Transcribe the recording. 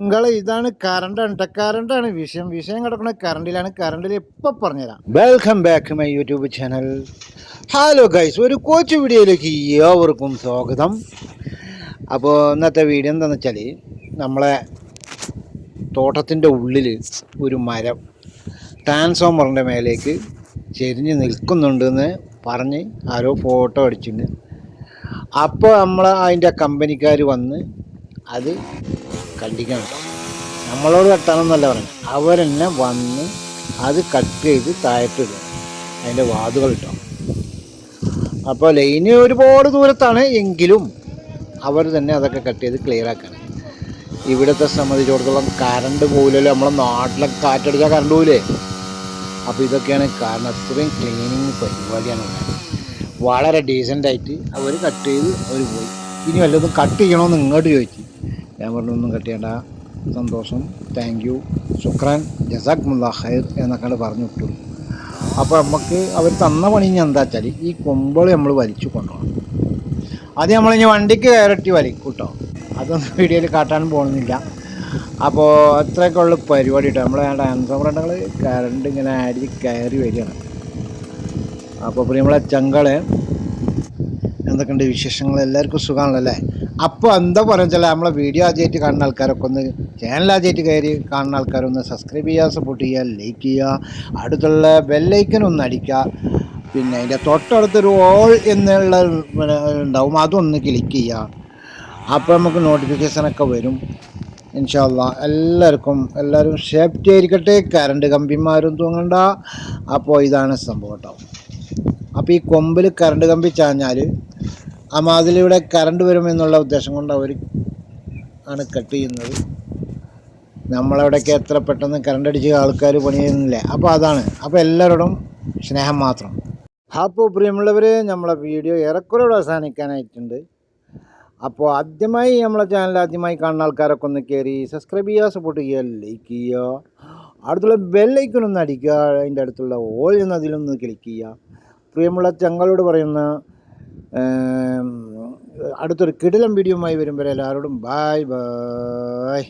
നിങ്ങളെ ഇതാണ് കറണ്ട് കേട്ടോ കറണ്ടാണ് വിഷയം വിഷയം കിടക്കുന്ന കറണ്ടിലാണ് കറണ്ടിൽ ഇപ്പം പറഞ്ഞുതരാം. Welcome back my YouTube channel hello guys ഒരു കോച്ച് വീഡിയോയിലേക്ക് ഏവർക്കും സ്വാഗതം. അപ്പോൾ ഇന്നത്തെ വീഡിയോ എന്താണെന്ന് വെച്ചാൽ നമ്മളെ തോട്ടത്തിന്റെ ഉള്ളിൽ ഒരു മരം ട്രാൻസ്ഫോമറിന്റെ മേലേക്ക് ചെരിഞ്ഞ് നിൽക്കുന്നുണ്ടെന്ന് പറഞ്ഞ് ആരോ ഫോട്ടോ അടിച്ചിട്ടുണ്ട്. അപ്പോൾ നമ്മൾ അതിന്റെ കമ്പനിക്കാർ വന്ന് അത് കണ്ടിക്കണം കേട്ടോ നമ്മളോട് കട്ടാണെന്നല്ല പറഞ്ഞു അവരെന്നെ വന്ന് അത് കട്ട് ചെയ്ത് താഴത്തിടും അതിന്റെ വാതുകൾ ഇട്ടോ. അപ്പോൾ ലൈന് ഒരുപാട് ദൂരത്താണ് എങ്കിലും അവർ തന്നെ അതൊക്കെ കട്ട് ചെയ്ത് ക്ലിയർ ആക്കണം ഇവിടുത്തെ സംബന്ധിച്ചിടത്തോളം കറണ്ട് പോകില്ലല്ലോ നമ്മളെ നാട്ടിലെ കാറ്റടിച്ചാൽ കറണ്ട് പോകില്ലേ അപ്പോൾ ഇതൊക്കെയാണ് കാരണം അത്രയും ക്ലീനിങ് പരിപാടിയാണ് വളരെ ഡീസന്റായിട്ട് അവർ കട്ട് ചെയ്ത് അവർ പോയി. ഇനി വല്ലതും കട്ട് ചെയ്യണമെന്ന് ഇങ്ങോട്ട് ചോദിച്ചു. ഞാൻ പറഞ്ഞു ഒന്നും ചെയ്യണ്ട സന്തോഷം. താങ്ക് യു ശുക്രാൻ ജസാഖ് മുല്ല ഖൈർ എന്നൊക്കെയാണ് പറഞ്ഞു വിട്ടു. അപ്പോൾ നമുക്ക് അവർ തന്ന പണി ഞാൻ എന്താ വെച്ചാൽ ഈ കൊമ്പൾ നമ്മൾ വലിച്ചു കൊണ്ടുപോകണം. അത് നമ്മളിനി വണ്ടിക്ക് കയറട്ടി വലിക്കും കേട്ടോ അതൊന്നും വീഡിയോയിൽ കാട്ടാനും പോകുന്നില്ല. അപ്പോൾ അത്രയൊക്കെ ഉള്ള പരിപാടി കേട്ടോ നമ്മളെ ഫ്രണ്ടുകൾ കറണ്ട് ഇങ്ങനെ അരി കയറി വരികയാണ്. അപ്പോൾ പിന്നെ നമ്മളെ ചങ്കൾ എന്തൊക്കെയുണ്ട് വിശേഷങ്ങൾ എല്ലാവർക്കും സുഖമാണല്ലോ അല്ലേ? അപ്പോൾ എന്താ പറയുക വെച്ചാൽ നമ്മളെ വീഡിയോ ആദ്യമായിട്ട് കാണുന്ന ആൾക്കാരൊക്കെ ഒന്ന് ചാനൽ ആദ്യമായിട്ട് കയറി കാണുന്ന ആൾക്കാരൊന്ന് സബ്സ്ക്രൈബ് ചെയ്യുക സപ്പോർട്ട് ചെയ്യുക ലൈക്ക് ചെയ്യുക അടുത്തുള്ള ബെല്ലൈക്കൻ ഒന്ന് അടിക്കുക. പിന്നെ അതിന്റെ തൊട്ടടുത്തൊരു ഓൾ എന്നുള്ള ഉണ്ടാവും അതൊന്ന് ക്ലിക്ക് ചെയ്യുക. അപ്പോൾ നമുക്ക് നോട്ടിഫിക്കേഷനൊക്കെ വരും. ഇൻഷാല്ല എല്ലാവർക്കും എല്ലാവരും സേഫ്റ്റി ആയിരിക്കട്ടെ. കറണ്ട് കമ്പിമാരും തൂങ്ങണ്ട. അപ്പോൾ ഇതാണ് സംഭവം കേട്ടോ. അപ്പോൾ ഈ കൊമ്പിൽ കറണ്ട് കമ്പി ചാഞ്ഞാൽ ആ മാതിലിവിടെ കറണ്ട് വരുമെന്നുള്ള ഉദ്ദേശം കൊണ്ട് അവർ ആണ് കട്ട് ചെയ്യുന്നത്. നമ്മളവിടെയൊക്കെ എത്ര പെട്ടെന്ന് കറണ്ട് അടിച്ച് ആൾക്കാർ പണി ചെയ്യുന്നില്ല അപ്പോൾ അതാണ്. അപ്പോൾ എല്ലാവരോടും സ്നേഹം മാത്രം. അപ്പോൾ പ്രിയമുള്ളവർ നമ്മളെ വീഡിയോ ഏറെക്കുറെ അവസാനിക്കാനായിട്ടുണ്ട്. അപ്പോൾ ആദ്യമായി നമ്മളെ ചാനൽ ആദ്യമായി കാണുന്ന ആൾക്കാരൊക്കെ ഒന്ന് കയറി സബ്സ്ക്രൈബ് ചെയ്യുക സപ്പോർട്ട് ചെയ്യുക ലൈക്ക് ചെയ്യുക. അടുത്തുള്ള ബെല്ലൈക്കൺ ഒന്ന് അടിക്കുക അതിന്റെ അടുത്തുള്ള ഓൾ എന്നതിലൊന്ന് ക്ലിക്ക് ചെയ്യുക. പ്രിയമുള്ള ചങ്ങളോട് പറയുന്ന അടുത്തൊരു കിടിലം വീഡിയോയുമായി വരും വരെ എല്ലാവരോടും ബായ് ബായ്